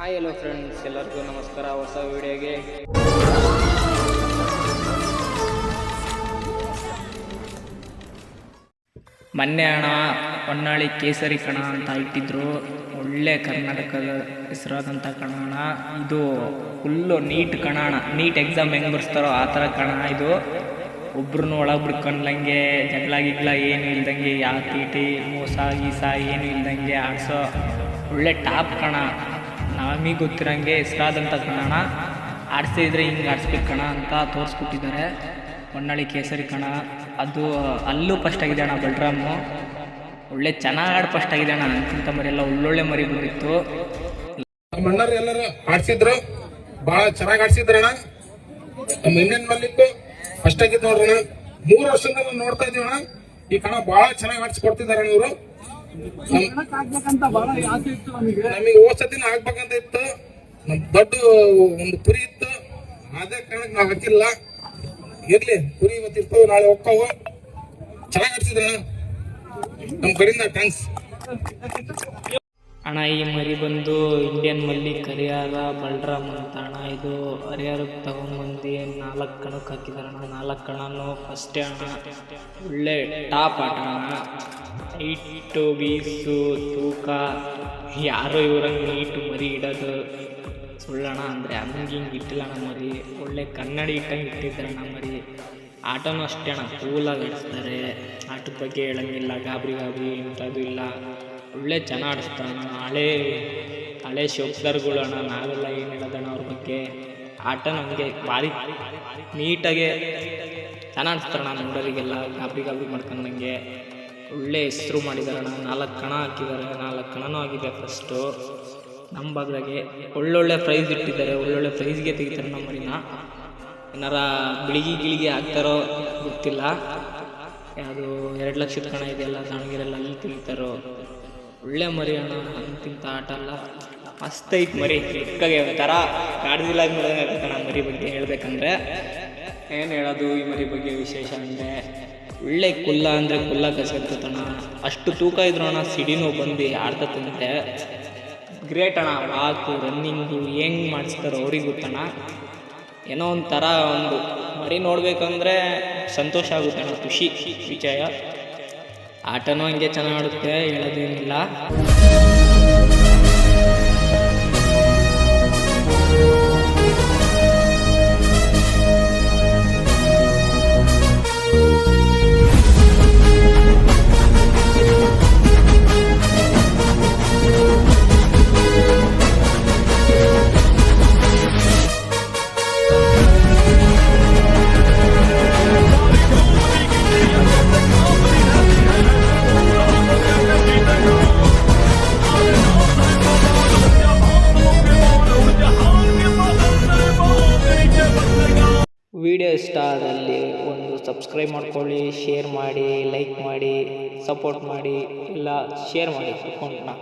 Hi hello friends ಎಲ್ಲರಿಗೂ ನಮಸ್ಕಾರ. ಹೊಸ ವಿಡಿಯೋಗೆ. ಮೊನ್ನೆ ಅಣ್ಣ ಹೊನ್ನಾಳಿ ಕೇಸರಿ ಕಣ ಅಂತ ಇಟ್ಟಿದ್ರು. ಒಳ್ಳೆ ಕರ್ನಾಟಕದ ಹೆಸರಾದಂಥ ಕಣಣ ಇದು ಫುಲ್ಲು ನೀಟ್ ಕಣಣ ನೀಟ್ ಎಕ್ಸಾಮ್ ಹೆಂಗೆ ಬರ್ಸ್ತಾರೋ ಆ ಥರ ಕಣ ಇದು. ಒಬ್ರು ಒಳಗೆ ಬಿಡ್ಕೊಂಡ್ಲಂಗೆ ಜಗಳ ಗಿಗ್ಲ ಏನು ಇಲ್ದಂಗೆ ಯಾವ ಟಿ ಮೋಸ ಗೀಸ ಏನು ಇಲ್ದಂಗೆ ಆಡಿಸೋ ಒಳ್ಳೆ ಟಾಪ್ ಕಣ. ನಮಗೆ ಗೊತ್ತಿರೋಂಗೆ ಹೆಸರಾದಂಥ ಕಣ ಆಡಿಸಿದ್ರೆ ಹಿಂಗೆ ಆಡಿಸ್ಬೇಕು ಕಣ ಅಂತ ತೋರಿಸ್ಕೊಟ್ಟಿದ್ದಾರೆ. ಹೊನ್ನಳ್ಳಿ ಕೇಸರಿ ಕಣ. ಅದು, ಅಲ್ಲೂ ಫಸ್ಟ್ ಆಗಿದೆ ಅಣ್ಣ ಬಲರಾಮು. ಒಳ್ಳೆ ಚೆನ್ನಾಗಿ ಆಡಿ ಫಸ್ಟ್ ಆಗಿದೆ ಅಣ್ಣ. ಅಂತಿಂತ ಮರಿ ಎಲ್ಲ ಒಳ್ಳೊಳ್ಳೆ ಮರಿ ಬಂದಿತ್ತು. ಮಣ್ಣರು ಎಲ್ಲರೂ ಆಡ್ಸಿದ್ರು. ಬಹಳ ಚೆನ್ನಾಗಿ ಆಡ್ಸಿದ್ರಣ್ಣ ನಮ್ಮ ಫಸ್ಟ್ ಆಗಿದ್ದು ನೋಡ್ರಣ್ಣ ಮೂರು ವರ್ಷದಿಂದ ನೋಡ್ತಾ ಇದೀವಣ್ಣ ಈ ಕಣ ಬಹಳ ಚೆನ್ನಾಗಿ ಆಡ್ಸಿಕೊಡ್ತಿದಾರೆ ಇವರು. ನಮಗೆ. ನಮಗೆ ಹೋದ್ ಸತಿನ ಆಗ್ಬೇಕಂತ ಇತ್ತು. ನಮ್ ದೊಡ್ಡ ಒಂದು ಕುರಿ ಇತ್ತು. ಅದೇ ಕಾರಣಕ್ಕೆ ನಾವು ಹಾಕಿಲ್ಲ. ಇರ್ಲಿ ಕುರಿ ಇವತ್ತಿರ್ತಾವ ನಾಳೆ ಹೋಗ್ತಾವ ಚೆನ್ನಾಗಿ ಆಡ್ಸಿದ್ರಣ್ಣ ನಮ್ ಕಡೆಯಿಂದ ಥ್ಯಾಂಕ್ಸ್ ಅಣ್ಣ, ಈ ಮರಿ ಬಂದು ಇಂಡಿಯನ್ ಮಲ್ಲಿ ಕರಿಯಾದ ಬಲರಾಮ್ ಅಂತ ಅಣ್ಣ. ಇದು ಹರಿಹರಕ್ಕೆ ತಗೊಂಬಂದು ನಾಲ್ಕು ಕಣಕ್ಕೆ ಹಾಕಿದಾರೆ ಅಣ್ಣ. ನಾಲ್ಕು ಕಣನು ಫಸ್ಟೇ ಅಣ್ಣ. ಒಳ್ಳೆ ಟಾಪ್ ಆಟ ಅಣ್ಣ. ಬೀಸು ತೂಕ, ಯಾರು ಇವ್ರಂಗೆ ನೀಟು ಮರಿ ಇಡೋದು ಸುಳ್ಳಣ ಅಂದರೆ ಹಂಗೆ ಹಿಂಗೆ ಇಟ್ಟಿಲ್ಲ ಅಣ್ಣ ಮರಿ. ಒಳ್ಳೆ ಕನ್ನಡಿ ಇಟ್ಟಂಗೆ ಇಟ್ಟಿದ್ದಾರೆ ಅಣ್ಣ ಮರಿ. ಆಟನೂ ಅಷ್ಟೇ ಅಣ್ಣ. ಕೂಲಾಗಿ ಆಡಿಸ್ತಾರೆ. ಆಟದ ಬಗ್ಗೆ ಹೇಳಂಗಿಲ್ಲ. ಗಾಬರಿ ಗಾಬರಿ ಇಂಥದ್ದು ಇಲ್ಲ. ಒಳ್ಳೆ ಚೆನ್ನಾಗಿ ಆಡಿಸ್ತಾನ. ಹಳೆ ಹಳೆ ಶೋಕ್ಸರ್ಗಳು ಅಣ್ಣ ನಾವೆಲ್ಲ ಏನು ಹೇಳೋದಣ್ಣ ಅವ್ರ ಬಗ್ಗೆ? ಆಟ ನಮಗೆ ಭಾರಿ ನೀಟಾಗೆ ಚೆನ್ನಾಗಿ ಆಡಿಸ್ತಾರೆ ಅಣ್ಣ ನೋಡೋರಿಗೆಲ್ಲ ಗಾಬರಿ ಗಾಬರಿ ಮಾಡ್ಕೊಂಡಂಗೆ ಒಳ್ಳೆ ಹೆಸರು ಮಾಡಿದಾರಣ್ಣ. ನಾಲ್ಕು ಕಣ ಹಾಕಿದ್ದಾರೆ ನಾಲ್ಕು ಕಣನೂ ಆಗಿದೆ ಫಸ್ಟು ನಮ್ಮ ಭಾಗದಾಗೆ ಒಳ್ಳೊಳ್ಳೆ ಪ್ರೈಸ್ ಇಟ್ಟಿದ್ದಾರೆ. ಒಳ್ಳೊಳ್ಳೆ ಪ್ರೈಸ್ಗೆ ತೆಗಿತಾರೆ ನಮ್ಮ ಮರಿನ ಏನಾರ ಬಿಳಿಗಿ ಗಿಳಿಗೆ ಹಾಕ್ತಾರೋ ಗೊತ್ತಿಲ್ಲ. ಯಾವುದು ಎರಡು ಲಕ್ಷದ ಕಣ ಇದೆಯಲ್ಲ ದಾವಣಗೆರೆಲ್ಲ ಅಲ್ಲಿ ತೆಗಿತಾರೋ. ಒಳ್ಳೆ ಮರಿ ಅಣ್ಣ ಅಂತಿಂತ ಆಟ ಅಲ್ಲ. ಮಸ್ತ್ ಐತೆ ಮರಿ ಚಿಕ್ಕಗೆ ಒಂಥರ ಕಾಡ್ದಿಲ್ಲ ನೋಡೋಣ ಮರಿ ಬಗ್ಗೆ ಹೇಳ್ಬೇಕಂದ್ರೆ. ಏನು ಹೇಳೋದು ಈ ಮರಿ ಬಗ್ಗೆ ವಿಶೇಷ ಅಂದರೆ? ಒಳ್ಳೆ ಕುಲ್ಲ ಅಂದರೆ ಕುಲ್ಲ ಕಸರ್ತಣ ಅಷ್ಟು ತೂಕ ಇದ್ರು ಅಣ್ಣ ಸಿಡಿನೂ ಬಂದು ಆಡ್ತಂತೆ ಗ್ರೇಟ್ ಅಣ್ಣ. ವಾಕು ರನ್ನಿಂಗು ಹೆಂಗೆ ಮಾಡಿಸ್ತಾರೋ ಅವ್ರಿಗೆ ಗೊತ್ತಣ್ಣ. ಏನೋ ಒಂಥರ ಒಂದು ಮರಿ ನೋಡ್ಬೇಕಂದ್ರೆ ಸಂತೋಷ ಆಗುತ್ತೆ ಅಣ್ಣ ಖುಷಿ ವಿಷಯ ಆಟನೂ ಹಂಗೆ ಚೆನ್ನಾಗಿ ಆಡುತ್ತೆ ಹೇಳೋದೇನಿಲ್ಲ ವಿಡಿಯೋ ಇಷ್ಟ ಆದಲ್ಲಿ ಒಂದು ಸಬ್ಸ್ಕ್ರೈಬ್ ಮಾಡ್ಕೊಳ್ಳಿ ಶೇರ್ ಮಾಡಿ ಲೈಕ್ ಮಾಡಿ ಸಪೋರ್ಟ್ ಮಾಡಿ, ಎಲ್ಲ ಶೇರ್ ಮಾಡಿ ಅಕೌಂಟ್ನ.